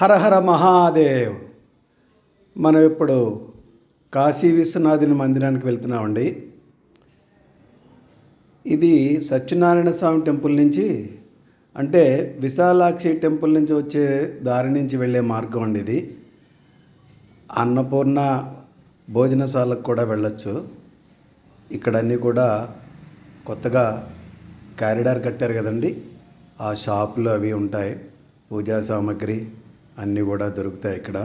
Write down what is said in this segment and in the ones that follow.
హరహర మహాదేవ్. మనం ఇప్పుడు కాశీ విశ్వనాథుని మందిరానికి వెళ్తున్నామండి. ఇది సత్యనారాయణ స్వామి టెంపుల్ నుంచి అంటే విశాలాక్షి టెంపుల్ నుంచి వచ్చే దారి నుంచి వెళ్ళే మార్గం అండి ఇది. అన్నపూర్ణ భోజనశాలకు కూడా వెళ్ళొచ్చు. ఇక్కడన్నీ కూడా కొత్తగా కారిడార్ కట్టారు కదండి. ఆ షాపులు అవి ఉంటాయి. పూజా సామాగ్రి అన్నీ కూడా దొరుకుతాయి ఇక్కడ.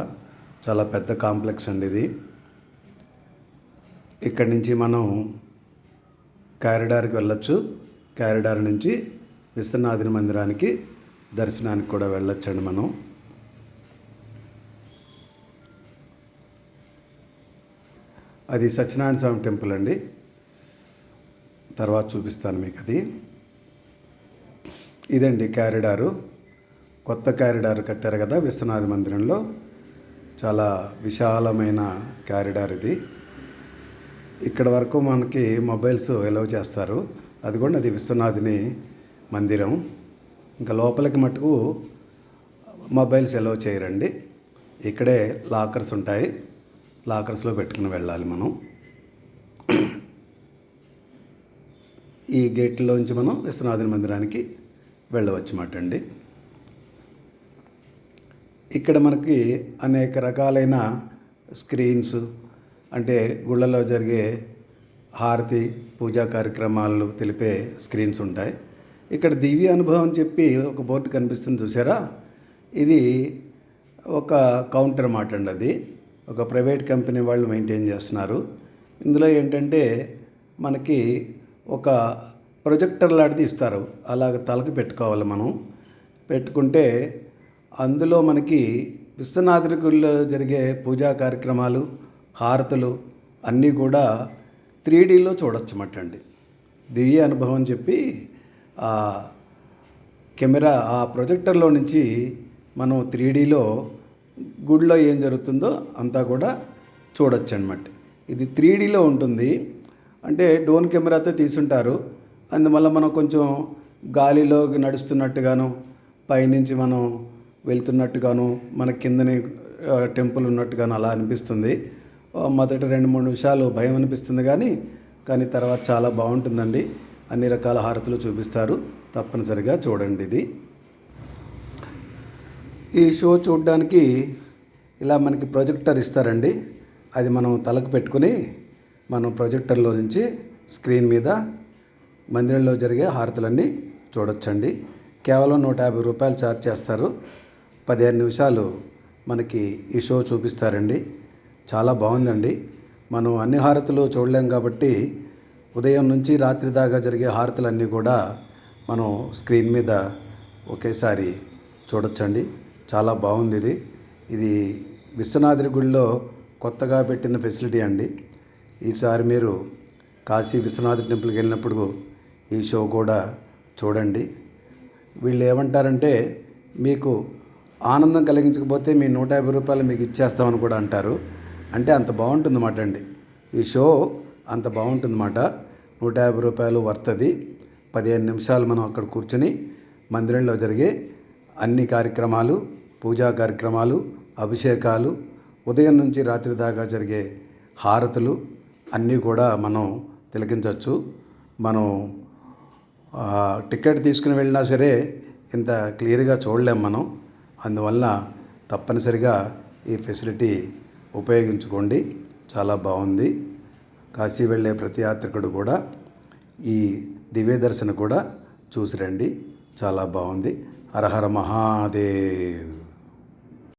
చాలా పెద్ద కాంప్లెక్స్ అండి ఇది. ఇక్కడి నుంచి మనం కారిడార్కి వెళ్ళొచ్చు. కారిడార్ నుంచి విశ్వనాథుని మందిరానికి దర్శనానికి కూడా వెళ్ళొచ్చండి మనం. అది సత్యనారాయణ స్వామి టెంపుల్ అండి. తర్వాత చూపిస్తాను మీకు అది. ఇదండి కారిడారు. కొత్త కారిడార్ కట్టారు కదా విశ్వనాథ మందిరంలో. చాలా విశాలమైన కారిడార్ ఇది. ఇక్కడ వరకు మనకి మొబైల్స్ ఎలవ్ చేస్తారు. అది కూడా అది విశ్వనాథుని మందిరం. ఇంకా లోపలికి మటుకు మొబైల్స్ ఎలవ్ చేయరండి. ఇక్కడే లాకర్స్ ఉంటాయి. లాకర్స్లో పెట్టుకుని వెళ్ళాలి మనం. ఈ గేట్లోంచి మనం విశ్వనాథుని మందిరానికి వెళ్ళవచ్చు మాట అండి. ఇక్కడ మనకి అనేక రకాలైన స్క్రీన్స్ అంటే గుళ్ళలో జరిగే హారతి పూజా కార్యక్రమాలు తెలిపే స్క్రీన్స్ ఉంటాయి. ఇక్కడ దివ్య అనుభవం అని చెప్పి ఒక బోర్డు కనిపిస్తుంది చూసారా ఇది ఒక కౌంటర్ మాట అండి అది. ఒక ప్రైవేట్ కంపెనీ వాళ్ళు మెయింటైన్ చేస్తున్నారు. ఇందులో ఏంటంటే మనకి ఒక ప్రొజెక్టర్ లాంటిది ఇస్తారు. అలాగ తలకు పెట్టుకోవాలి మనం. పెట్టుకుంటే అందులో మనకి విశ్వనాథుని గుడిలో జరిగే పూజా కార్యక్రమాలు హారతులు అన్నీ కూడా త్రీ డీలో చూడొచ్చమాట అండి దివ్య అనుభవం అని చెప్పి ఆ కెమెరా ఆ ప్రొజెక్టర్లో నుంచి మనం త్రీ డీలో గుడిలో ఏం జరుగుతుందో అంతా కూడా చూడొచ్చు అనమాట ఇది త్రీ డీలో ఉంటుంది. అంటే డోన్ కెమెరాతో తీసుంటారు. అందువల్ల మనం కొంచెం గాలిలో నడుస్తున్నట్టుగాను పైనుంచి మనం వెళ్తున్నట్టుగాను మన కిందనే టెంపుల్ ఉన్నట్టుగాను అలా అనిపిస్తుంది. మొదట మొదటి రెండు మూడు నిమిషాలు భయం అనిపిస్తుంది కానీ కానీ తర్వాత చాలా బాగుంటుందండి. అన్ని రకాల హారతులు చూపిస్తారు. తప్పనిసరిగా చూడండి ఇది. ఈ షో చూడడానికి ఇలా మనకి ప్రొజెక్టర్ ఇస్తారండి. అది మనం తలకు పెట్టుకుని మనం ప్రొజెక్టర్లో నుంచి స్క్రీన్ మీద మందిరంలో జరిగే హారతులన్నీ చూడొచ్చండి. కేవలం నూట యాభై రూపాయలు ఛార్జ్ చేస్తారు. పదిహేను నిమిషాలు మనకి ఈ షో చూపిస్తారండి. చాలా బాగుందండి. మనం అన్ని హారతులు చూడలేం కాబట్టి ఉదయం నుంచి రాత్రి దాకా జరిగే హారతులన్నీ కూడా మనం స్క్రీన్ మీద ఒకేసారి చూడొచ్చండి. చాలా బాగుంది ఇది. ఇది విశ్వనాథుడి గుడిలో కొత్తగా పెట్టిన ఫెసిలిటీ అండి. ఈసారి మీరు కాశీ విశ్వనాథ టెంపుల్కి వెళ్ళినప్పుడు ఈ షో కూడా చూడండి. వీళ్ళు ఏమంటారంటే మీకు ఆనందం కలిగించకపోతే మీ నూట యాభై రూపాయలు మీకు ఇచ్చేస్తామని కూడా అంటారు. అంటే అంత బాగుంటుందన్నమాట అండి. ఈ షో అంత బాగుంటుందన్నమాట నూట యాభై రూపాయలు వర్తది. పదిహేను నిమిషాలు మనం అక్కడ కూర్చొని మందిరంలో జరిగే అన్ని కార్యక్రమాలు పూజా కార్యక్రమాలు అభిషేకాలు ఉదయం నుంచి రాత్రి దాకా జరిగే హారతులు అన్నీ కూడా మనం తిలకించవచ్చు. మనం టికెట్ తీసుకుని వెళ్ళినా సరే ఇంత క్లియర్గా చూడలేం మనం. అందువల్ల తప్పనిసరిగా ఈ ఫెసిలిటీ ఉపయోగించుకోండి. చాలా బాగుంది. కాశీ వెళ్ళే ప్రతి యాత్రికుడు కూడా ఈ దివ్య దర్శన కూడా చూసి రండి చాలా బాగుంది. హరహర మహాదేవ్.